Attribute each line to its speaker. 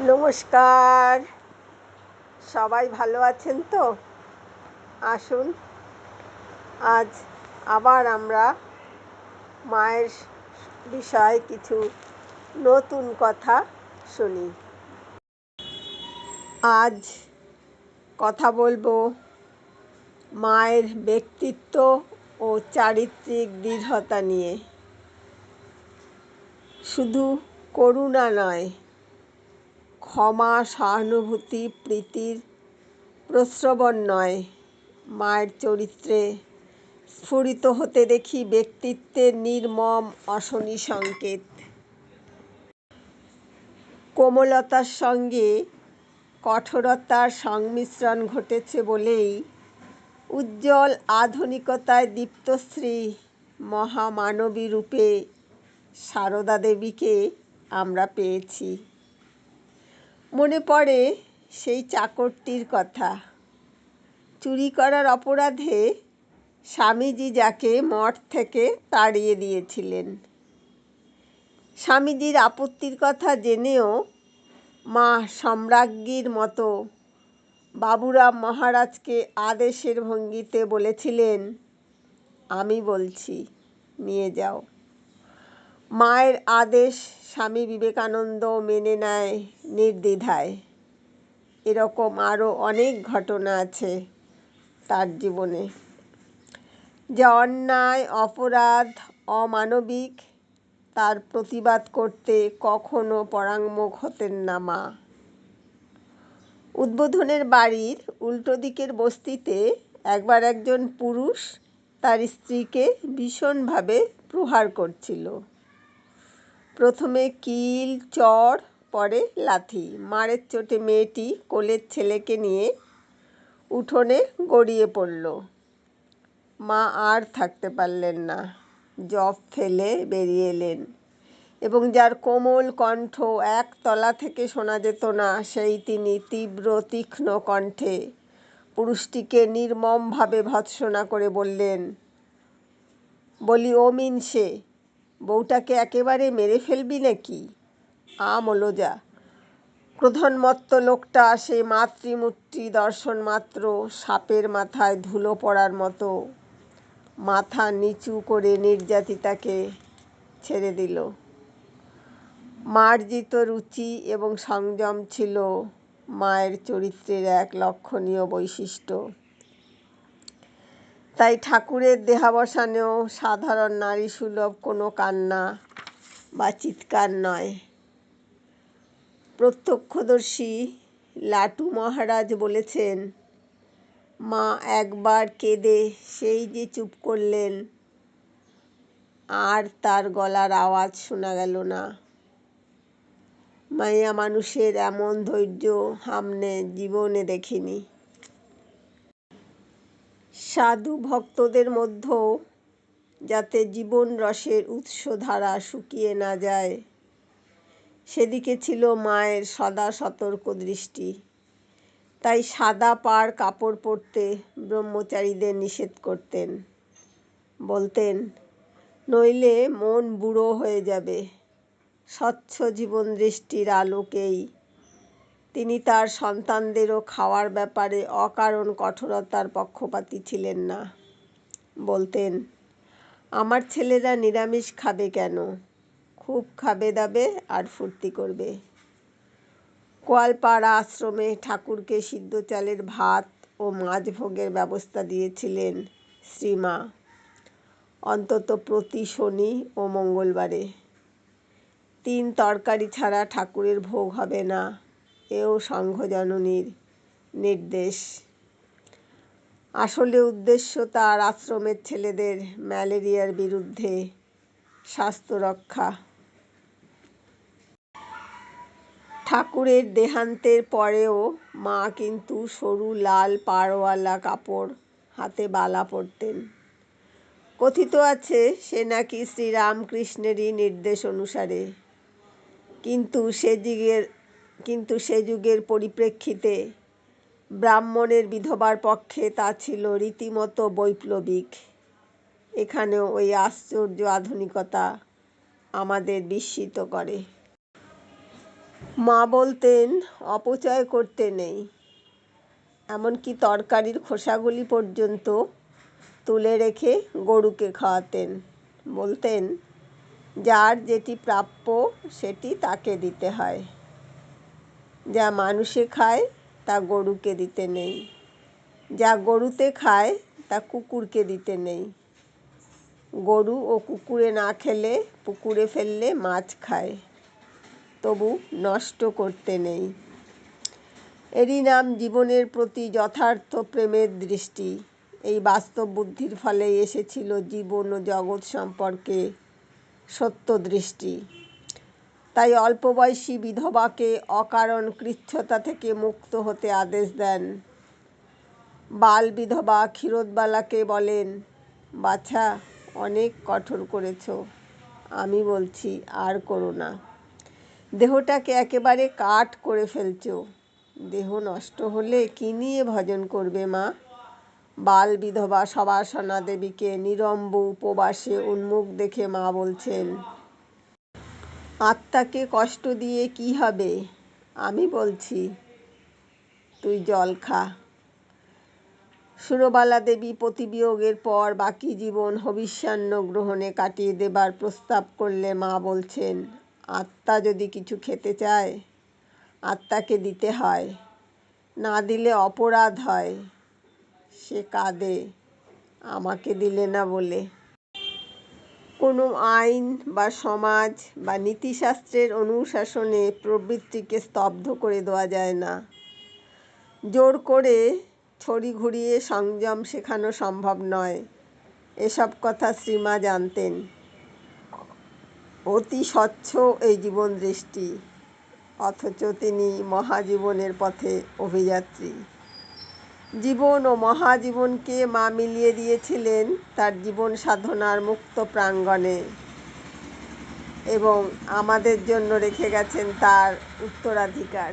Speaker 1: নমস্কার। সবাই ভালো আছেন তো? আসুন। আজ আবার আমরা মায়ের বিষয়ে কিছু নতুন কথা শুনি। আজ কথা বলব মায়ের ব্যক্তিত্ব ও চারিত্রিক দৃঢ়তা নিয়ে। শুধু করুণা নয় ক্ষমা, সহানুভূতি, প্রীতির প্রশ্রবণ নয়। মায়ের চরিত্রে স্ফুরিত হতে দেখি ব্যক্তিত্বের নির্মম, অশনি সংকেত। কোমলতার সঙ্গে কঠোরতার সংমিশ্রণ ঘটেছে বলেই উজ্জ্বল আধুনিকতায় দীপ্তশ্রী মহামানবী রূপে সারদা দেবীকে আমরা পেয়েছি। মনে পড়ে সেই চাকরটির কথা। চুরি করার অপরাধে স্বামীজি যাকে মঠ থেকে তাড়িয়ে দিয়েছিলেন। স্বামীজির আপত্তির কথা জেনেও মা সম্রাজ্ঞীর মতো বাবুরাম মহারাজকে আদেশের ভঙ্গিতে বলেছিলেন, আমি বলছি, নিয়ে যাও। মায়ের আদেশ স্বামী বিবেকানন্দ মেনে নেয় নির্দ্বিধায়। এরকম আরও অনেক ঘটনা আছে তার জীবনে। যা অন্যায়, অপরাধ, অমানবিক, তার প্রতিবাদ করতে কখনো পরাঙ্মুখ হতেন না মা। উদ্বোধনের বাড়ির উল্টো দিকের বস্তিতে একবার একজন পুরুষ তার স্ত্রীকে ভীষণভাবে প্রহার করছিল। প্রথমে কিল চড়, পরে লাথি। মারের চোটে মেয়েটি কোলের ছেলেকে নিয়ে উঠোনে গড়িয়ে পড়ল। মা আর থাকতে পারলেন না। জব ফেলে বেরিয়ে এলেন এবং যার কোমল কণ্ঠ এক তলা থেকে শোনা যেত না, সেই তিনি তীব্র, তীক্ষ্ণ কণ্ঠে পুরুষটিকে নির্মমভাবে ভৎসনা করে বললেন, বলি ও মিনসে বউটাকে একেবারে মেরে ফেলবি নাকি? আমলোজা ক্রোধনমত্ত লোকটা সে মাতৃমূর্তি দর্শন মাত্র, সাপের মাথায় ধুলো পড়ার মতো। মাথা নিচু করে নির্যাতিতাকে ছেড়ে দিল। মার্জিত রুচি এবং সংযম ছিল মায়ের চরিত্রের এক লক্ষণীয় বৈশিষ্ট্য। তাই ঠাকুরের দেহাবসানেও সাধারণ নারী সুলভ কোনো কান্না বা চিৎকার নয়। প্রত্যক্ষদর্শী লাটু মহারাজ বলেছেন, মা একবার কেঁদে সেই যে চুপ করলেন, আর তার গলার আওয়াজ শোনা গেল না। মাইয়া মানুষের এমন ধৈর্য হামনে জীবনে দেখিনি। সাধু ভক্তদের মধ্যেও যাতে জীবন রসের উৎসধারা শুকিয়ে না যায়। সেদিকে ছিল মায়ের সদা সতর্ক দৃষ্টি। তাই সাদা পাড় কাপড় পরতে ব্রহ্মচারীদের নিষেধ করতেন। বলতেন, নইলে মন বুড়ো হয়ে যাবে। স্বচ্ছ জীবন দৃষ্টির আলোকেই তিনি তার সন্তানদেরও খাওয়ার ব্যাপারে অকারণ কঠোরতার পক্ষপাতী ছিলেন না। বলতেন, আমার ছেলেরা নিরামিষ খাবে কেন? খুব খাবে দাবে আর ফুর্তি করবে। কোয়ালপাড়া আশ্রমে ঠাকুরকে সিদ্ধ চালের ভাত ও মাছ ভোগের ব্যবস্থা দিয়েছিলেন শ্রীমা, অন্তত প্রতি শনি ও মঙ্গলবারে। তিন তরকারি ছাড়া ঠাকুরের ভোগ হবে না। এও সংঘজননীর নির্দেশ। আসলে উদ্দেশ্য তার আশ্রমের ছেলেদের ম্যালেরিয়ার বিরুদ্ধে স্বাস্থ্য রক্ষা ঠাকুরের দেহান্তের পরেও মা কিন্তু সরু লাল পাড়ওয়ালা কাপড় হাতে বালা পরতেন। কথিত আছে, সে নাকি শ্রীরামকৃষ্ণেরই নির্দেশ অনুসারে। কিন্তু সে যুগের কিন্তু সে যুগের পরিপ্রেক্ষিতে ব্রাহ্মণের বিধবার পক্ষে তা ছিল রীতিমতো বৈপ্লবিক। এখানেও ওই আশ্চর্য আধুনিকতা আমাদের বিস্মিত করে। মা বলতেন, অপচয় করতে নেই। এমনকি তরকারির খোসাগুলি পর্যন্ত তুলে রেখে গরুকে খাওয়াতেন। বলতেন, যার যেটি প্রাপ্য সেটি তাকে দিতে হয়। যা মানুষে খায়, তা গরুকে দিতে নেই। যা গরুতে খায়, তা কুকুরকে দিতে নেই। গরু ও কুকুরে না খেলে, পুকুরে ফেললে মাছ খায়। তবু নষ্ট করতে নেই। এরই নাম জীবনের প্রতি যথার্থ প্রেমের দৃষ্টি। এই বাস্তব বুদ্ধির ফলে এসেছিল জীবন ও জগৎ সম্পর্কে সত্য দৃষ্টি। তাই অল্প বয়সী বিধবাকে অকারণ কৃচ্ছতা থেকে মুক্ত হতে আদেশ দেন। বাল বিধবা ক্ষীরোদবালাকে বলেন, বাছা, অনেক কঠোর করেছ। আমি বলছি, আর করো না। দেহটাকে একেবারে কাট করে ফেলছ। দেহ নষ্ট হলে কি নিয়ে ভজন করবে মা? বাল বিধবা সবাসনা দেবীকে নিরম্ব উপবাসে উন্মুখ দেখে মা বলছেন আত্মাকে কষ্ট দিয়ে কি হবে? আমি বলছি, তুই জল খা। সুরবালা দেবী প্রতিবিয়োগের পর বাকি জীবন হবিষ্যান্ন গ্রহণে কাটিয়ে দেবার প্রস্তাব করলে মা বলছেন, আত্মা যদি কিছু খেতে চায়, আত্মাকে দিতে হয়, না দিলে অপরাধ হয়। সে কাঁদে, আমাকে দিলে না বলে। কোনো আইন বা সমাজ বা নীতিশাস্ত্রের অনুশাসনে প্রবৃত্তিকে স্তব্ধ করে দেওয়া যায় না। জোর করে ছড়ি ঘুরিয়ে সংযম শেখানো সম্ভব নয়। এসব কথা শ্রীমা জানতেন। অতি স্বচ্ছ এই জীবন দৃষ্টি অথচ তিনি মহাজীবনের পথে অভিযাত্রী। জীবন ও মহাজীবনকে মা মিলিয়ে দিয়েছিলেন তার জীবন সাধনার মুক্ত প্রাঙ্গণে এবং আমাদের জন্য রেখে গেছেন তার উত্তরাধিকার।